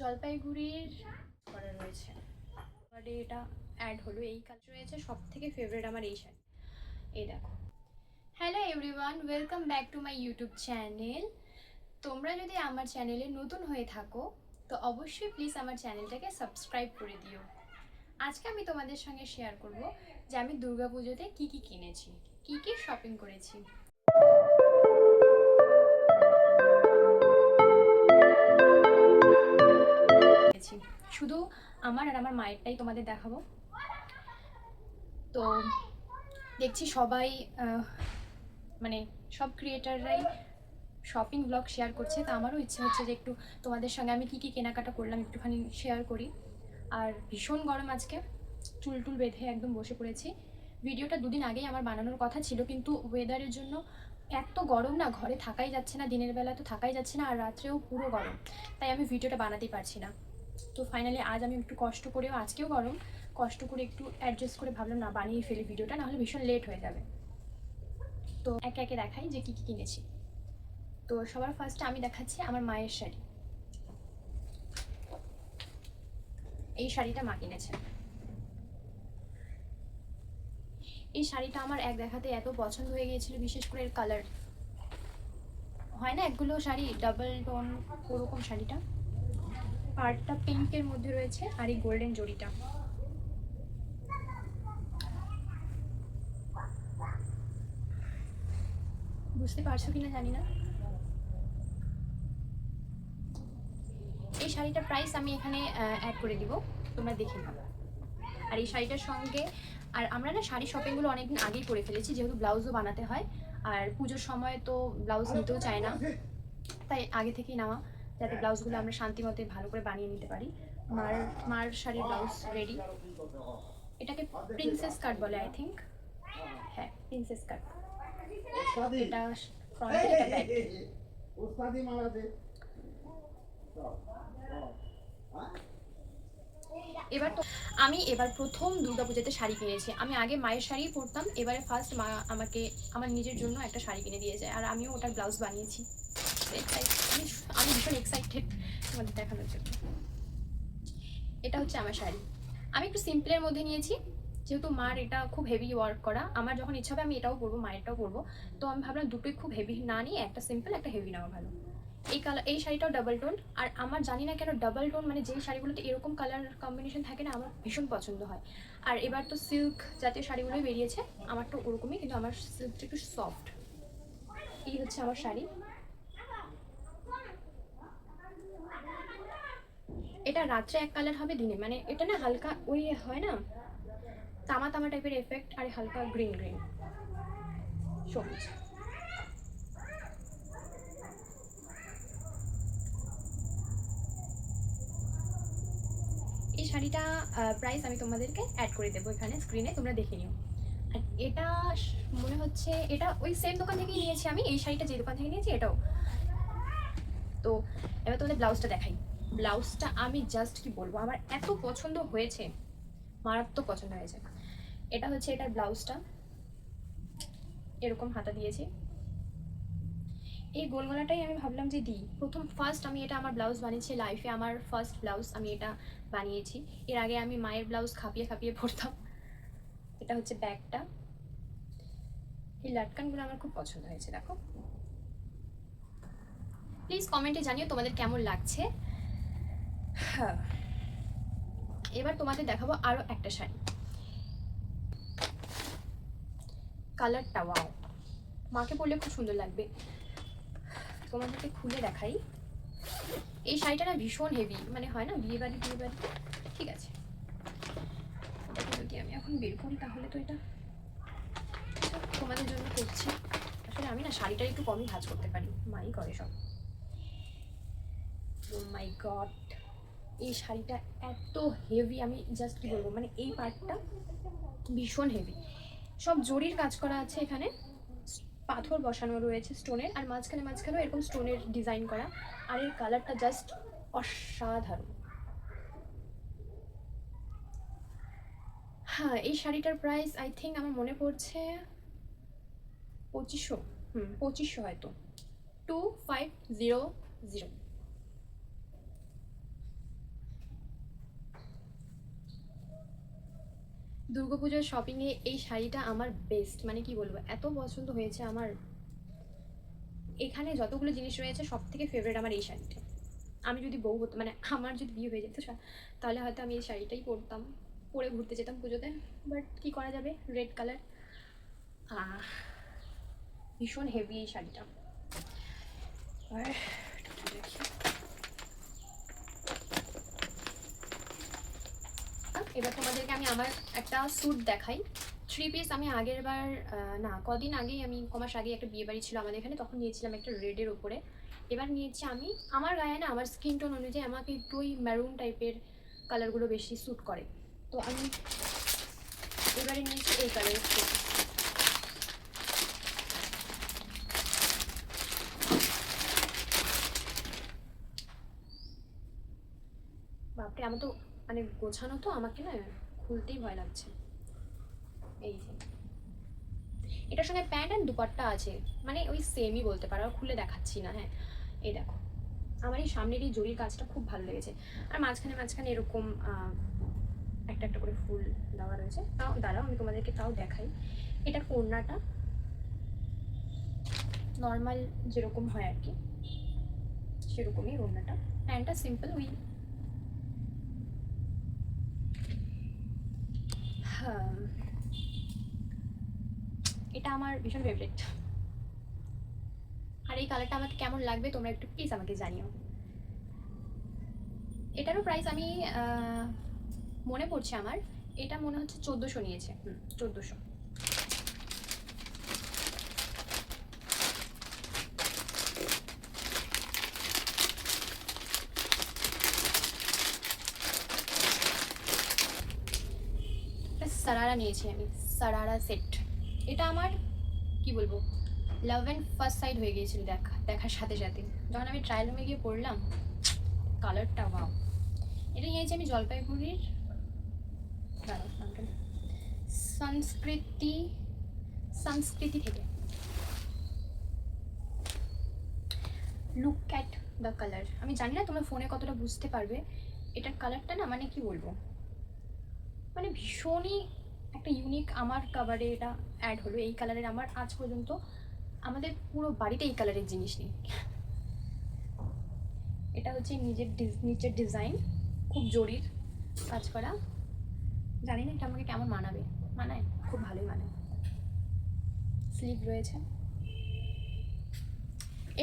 জলপাইগুড়ির করা রয়েছে। এটা অ্যাড হলো এই কাজ রয়েছে সব থেকে ফেভারিট আমার এই শাড়ি। এই দেখো। Hello everyone welcome back to my YouTube channel তোমরা যদি আমার চ্যানেলে নতুন হয়ে থাকো, তো অবশ্যই প্লিজ আমার চ্যানেলটাকে সাবস্ক্রাইব করে দিও। আজকে আমি তোমাদের সঙ্গে শেয়ার করব যে আমি দুর্গাপুজোতে কি কি কিনেছি, কি কি শপিং করেছি। কিনেছি। শুধু আমার আর আমার মায়েরটাই তোমাদের দেখাবো। তো দেখছি সবাই মানে সব ক্রিয়েটাররাই শপিং ব্লগ শেয়ার করছে। তো আমারও ইচ্ছে হচ্ছে যে একটু তোমাদের সঙ্গে আমি কী কী কেনাকাটা করলাম একটুখানি শেয়ার করি। আর ভীষণ গরম আজকে, চুল টুল বেঁধে একদম বসে পড়েছি। ভিডিওটা দুদিন আগেই আমার বানানোর কথা ছিল, কিন্তু ওয়েদারের জন্য এত গরম না, ঘরে থাকাই যাচ্ছে না, দিনের বেলা তো থাকাই যাচ্ছে না, আর রাত্রেও পুরো গরম। তাই আমি ভিডিওটা বানাতেই পারছি না। তো ফাইনালি আজ আমি একটু কষ্ট করেও, আজকেও গরম কষ্ট করে একটু অ্যাডজাস্ট করে ভাবলাম, না, বানিয়ে ফেলি ভিডিওটা নাহলে ভীষণ লেট হয়ে যাবে। তো একে একে দেখাই যে কী কী কিনেছি। তো সবার ফার্স্টে আমি দেখাচ্ছি আমার মায়ের শাড়ি। এই শাড়িটা মা কিনেছে এই শাড়িটা আমার এক দেখাতে এত পছন্দ হয়ে গিয়েছিল, বিশেষ করে এর কালার হয় না একগুলো শাড়ি ডাবল টোন ওরকম শাড়িটা? পার্টটা পিঙ্কের মধ্যে রয়েছে আর এই গোল্ডেন জড়িটা। বুঝতে পারছ কিনা জানি না। এই শাড়িটার প্রাইস আমি এখানে অ্যাড করে দিব। তোমরা দেখে নাও। আর এই শাড়িটার সঙ্গে, আর আমরা না শাড়ি শপিংগুলো অনেকদিন আগেই করে ফেলেছি, যেহেতু ব্লাউজও বানাতে হয়। আর পুজোর সময় তো ব্লাউজ নিতেও চায় না। তাই আগে থেকেই নেওয়া। যাতে ব্লাউজগুলো আমরা শান্তি মতে ভালো করে বানিয়ে নিতে পারি। মার মার শাড়ির ব্লাউজ রেডি এটাকে প্রিন্সেস কাট বলে আই থিঙ্ক হ্যাঁ প্রিন্সেস কাট এটা ফ্রন্ট ব্যাক এবার তো আমি এবার প্রথম দুর্গাপূজাতে শাড়ি কিনেছি। আমি আগে মায়ের শাড়ি পরতাম এবারে ফার্স্ট মা আমাকে আমার নিজের জন্য একটা শাড়ি কিনে দিয়েছে আর আমিও ওটার ব্লাউজ বানিয়েছি। আমি ভীষণ এক্সাইটেড তোমাদের দেখানোর জন্য। এটা হচ্ছে আমার শাড়ি। আমি একটু সিম্পলের মধ্যে নিয়েছি। যেহেতু মার এটা খুব হেভি ওয়ার্ক করা, আমার যখন ইচ্ছা হবে আমি এটাও পরবো মায়েরটাও পরবো। তো আমি ভাবলাম দুটোই খুব হেভি না নিয়ে একটা সিম্পল একটা হেভি নেওয়া ভালো। এই কালার এই শাড়িটাও ডাবল টোন আর আমার জানি না কেন ডাবল টোন মানে যেই শাড়িগুলোতে এরকম কালার কম্বিনেশন থাকে না, আমার ভীষণ পছন্দ হয়। আর এবার তো সিল্ক জাতীয় শাড়িগুলোই বেরিয়েছে, আমারটা ওরকমই, কিন্তু আমার সিল্কটা একটু সফট এই হচ্ছে আমার শাড়ি। এটা রাত্রে এক কালার হবে দিনে। মানে এটা না হালকা ওই হয় না, তামা তামা টাইপের এফেক্ট আর হালকা গ্রিন গ্রিন সবুজ। এই শাড়িটা প্রাইস আমি তোমাদেরকে অ্যাড করে দেবো এখানে স্ক্রিনে তোমরা দেখে নিও। আর এটা মনে হচ্ছে এটা ওই সেম দোকান থেকেই নিয়েছি আমি, এই শাড়িটা যে দোকান থেকে নিয়েছি এটাও। তো এবার তোমাদের ব্লাউজটা দেখাই। ব্লাউজটা আমি জাস্ট কি বলব? আমার এত পছন্দ হয়েছে, মারাত্মক পছন্দ হয়েছে। এটা হচ্ছে এটার ব্লাউজটা। এরকম হাতা দিয়েছি। এই গোলগোলাটাই আমি ভাবলাম যে দিই। প্রথম ফার্স্ট আমি এটা আমার ব্লাউজ বানিয়েছি লাইফে আমার ফার্স্ট ব্লাউজ আমি এটা বানিয়েছি। এর আগে আমি মায়ের ব্লাউজ খাপিয়ে খাপিয়ে পরতাম। এটা হচ্ছে ব্যাগটা। এই লাটকানগুলো আমার খুব পছন্দ হয়েছে, দেখো। প্লিজ কমেন্টে জানিও তোমাদের কেমন লাগছে। হ্যাঁ। এবার তোমাদের দেখাবো আরও একটা শাড়ি। কালারটা ওয়াও মাকে পরলে খুব সুন্দর লাগবে। তোমাদেরকে খুলে দেখাই। এই শাড়িটা না ভীষণ হেভি মানে হয় না বিয়ে বাড়ি বিয়ে বাড়ি? ঠিক আছে। যদি আমি এখন বের করি তাহলে তো এটা? তোমাদের জন্য করছি। আসলে আমি না শাড়িটা একটু কমই ভাজ করতে পারি। মাই করে সব। মাই গড এই শাড়িটা এত হেভি আমি জাস্ট কি বলব মানে এই পার্টটা ভীষণ হেভি সব জরির কাজ করা আছে এখানে। পাথর বসানো রয়েছে স্টোনের আর মাঝখানে মাঝখানেও এরকম স্টোনের ডিজাইন করা। আর এর কালারটা জাস্ট অসাধারণ। হ্যাঁ এই শাড়িটার প্রাইস আই থিঙ্ক আমার মনে পড়ছে পঁচিশশো। হুম, পঁচিশশো হয়তো। টু ফাইভ জিরো জিরো দুর্গাপুজোর শপিংয়ে এই শাড়িটা আমার বেস্ট মানে কি বলব, এত পছন্দ হয়েছে আমার। এখানে যতগুলো জিনিস রয়েছে সব থেকে ফেভারিট আমার এই শাড়িটা। আমি যদি বউ হতো মানে আমার যদি বিয়ে হয়ে যেত, তাহলে হয়তো আমি এই শাড়িটাই পরতাম। পরে ঘুরতে যেতাম পুজোতে বাট কি করা যাবে? রেড কালার ভীষণ হেভি এই শাড়িটা। দেখি। এবার তোমাদেরকে আমি আমার একটা স্যুট দেখাই। থ্রি পিস আমি আগের বার না, কদিন আগেই আমি কমাস আগে একটা বিয়ে বাড়ি ছিল আমাদের এখানে, তখন নিয়েছিলাম একটা রেডের ওপরে এবার নিয়েছি আমি, আমার গায়ে না, আমার স্কিন টোন অনুযায়ী আমাকে একটু ওই ম্যারুন টাইপের কালারগুলো বেশি স্যুট করে। তো আমি এবারে নিয়েছি এই কালারের বাপরে, আমার তো মানে গোছানো তো আমাকে না খুলতেই ভয় লাগছে। এই যে। এটার সঙ্গে প্যান্ট অ্যান্ড দুপাট্টা আছে। মানে ওই সেমই বলতে পারো খুলে দেখাচ্ছি না হ্যাঁ। এই দেখো। আমার এই সামনের এই জরির কাজটা খুব ভালো লেগেছে। আর মাঝখানে মাঝখানে এরকম একটা একটা করে ফুল দেওয়া রয়েছে। তাও, দাঁড়াও, আমি তোমাদেরকে তাও দেখাই। এটা কোর্নাটা নর্মাল যেরকম হয় আর কি, সেরকমই ওড়নাটা। প্যান্টটা সিম্পল ওই হ্যাঁ। এটা আমার ভীষণ ফেভারিট আর এই কালারটা আমাকে কেমন লাগবে তোমরা একটু প্লিজ আমাকে জানিও। এটারও প্রাইস আমি মনে পড়ছে আমার। এটা মনে হচ্ছে চোদ্দোশো নিয়েছে। হুম, চোদ্দোশো। সারারা নিয়েছি আমি, সারারা সেট এটা আমার, কি বলব লাভ অ্যান্ড ফার্স্ট সাইড হয়ে গিয়েছিল দেখা, দেখার সাথে সাথে। যখন আমি ট্রায়াল রুমে গিয়ে পড়লাম কালারটা বাও এটা নিয়েছি আমি জলপাইগুড়ির। সংস্কৃতি সংস্কৃতি থেকে। লুক অ্যাট দ্য কালার আমি জানি না তোমরা ফোনে কতটা বুঝতে পারবে। এটার কালারটা না মানে কি বলব? মানে ভীষণই একটা ইউনিক আমার কাভারে এটা অ্যাড হলো, এই কালারের আমার আজ পর্যন্ত আমাদের পুরো বাড়িতে এই কালারের জিনিস নেই। এটা হচ্ছে নিজের নিচের ডিজাইন খুব জরির কাজ করা। জানি না এটা আমাকে কেমন মানাবে। মানায়, খুব ভালোই মানায় স্লিভ রয়েছে।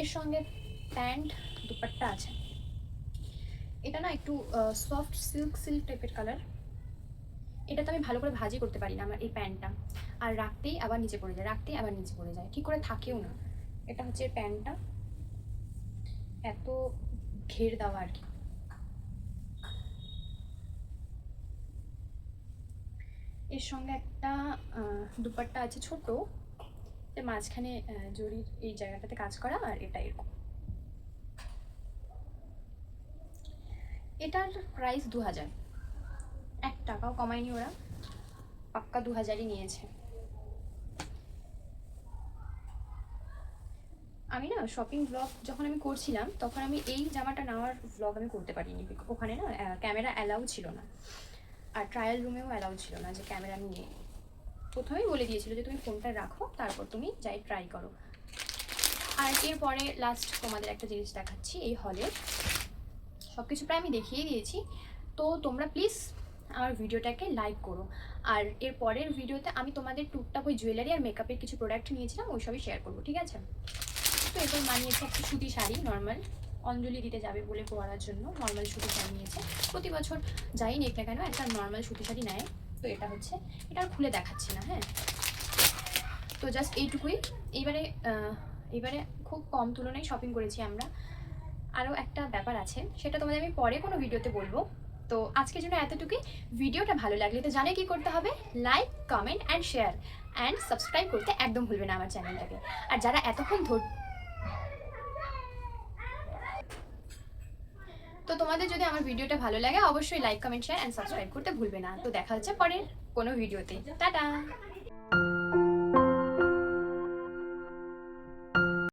এর সঙ্গে প্যান্ট দুপাট্টা আছে। এটা না একটু সফট সিল্ক সিল্ক টাইপের কালার এটা তো আমি ভালো করে ভাজি করতে পারি না আমার এই প্যান্টটা আর রাখতেই আবার নিচে পড়ে যায়, রাখতেই আবার নিচে পড়ে যায়। ঠিক করে থাকেও না। এটা হচ্ছে প্যান্টটা এত ঘের দেওয়া আর কি। এর সঙ্গে একটা দুপাট্টা আছে ছোট। মাঝখানে জরির এই জায়গাটাতে কাজ করা আর এটা এরকম। এটার প্রাইস দু হাজার এক টাকাও কমায়নি ওরা। পাক্কা দু হাজারই নিয়েছে। আমি না শপিং ব্লগ যখন আমি করছিলাম, তখন আমি এই জামাটা নেওয়ার ব্লগ আমি করতে পারিনি। ওখানে না ক্যামেরা অ্যালাউ ছিল না। আর ট্রায়াল রুমেও অ্যালাউ ছিল না যে ক্যামেরা নিয়ে প্রথমেই বলে দিয়েছিল যে, তুমি ফোনটা রাখো, তারপর তুমি যাই ট্রাই করো। আর এরপরে লাস্ট তোমাদের একটা জিনিস দেখাচ্ছি, এই হলের সব কিছু প্রায় আমি দেখিয়ে দিয়েছি। তো তোমরা প্লিজ আমার ভিডিওটাকে লাইক করো। আর এর পরের ভিডিওতে আমি তোমাদের টুকটাক ওই জুয়েলারি আর মেকআপের কিছু প্রোডাক্ট নিয়েছিলাম ওই সবই শেয়ার করব ঠিক আছে? তো এবার মানিয়েছে একটা সুতি শাড়ি নর্মাল অঞ্জলি দিতে যাবে বলে পরার জন্য নর্মাল সুতি শাড়ি নিয়েছে। প্রতি বছর যাই না কেন একটা নর্মাল সুতি শাড়ি নেয়। তো এটা হচ্ছে এটা আর খুলে দেখাচ্ছি না হ্যাঁ? তো জাস্ট এইটুকুই। এইবারে আহ, এবারে খুব কম তুলনায় শপিং করেছি আমরা। আরও একটা ব্যাপার আছে সেটা তোমাদের আমি পরে কোনো ভিডিওতে বলব। তো আজকের জন্য এতটুকুই। ভিডিওটা ভালো লাগলে তো জানে কি করতে হবে? Like comment and share and subscribe করতে একদম ভুলবে না আমার চ্যানেলটাকে। আর যারা এতক্ষণ ধর তো তোমাদের যদি আমার ভিডিওটা ভালো লাগে, অবশ্যই like comment share and subscribe করতে ভুলবে না। তো দেখা হচ্ছে পরের কোনো ভিডিওতে। টাটা!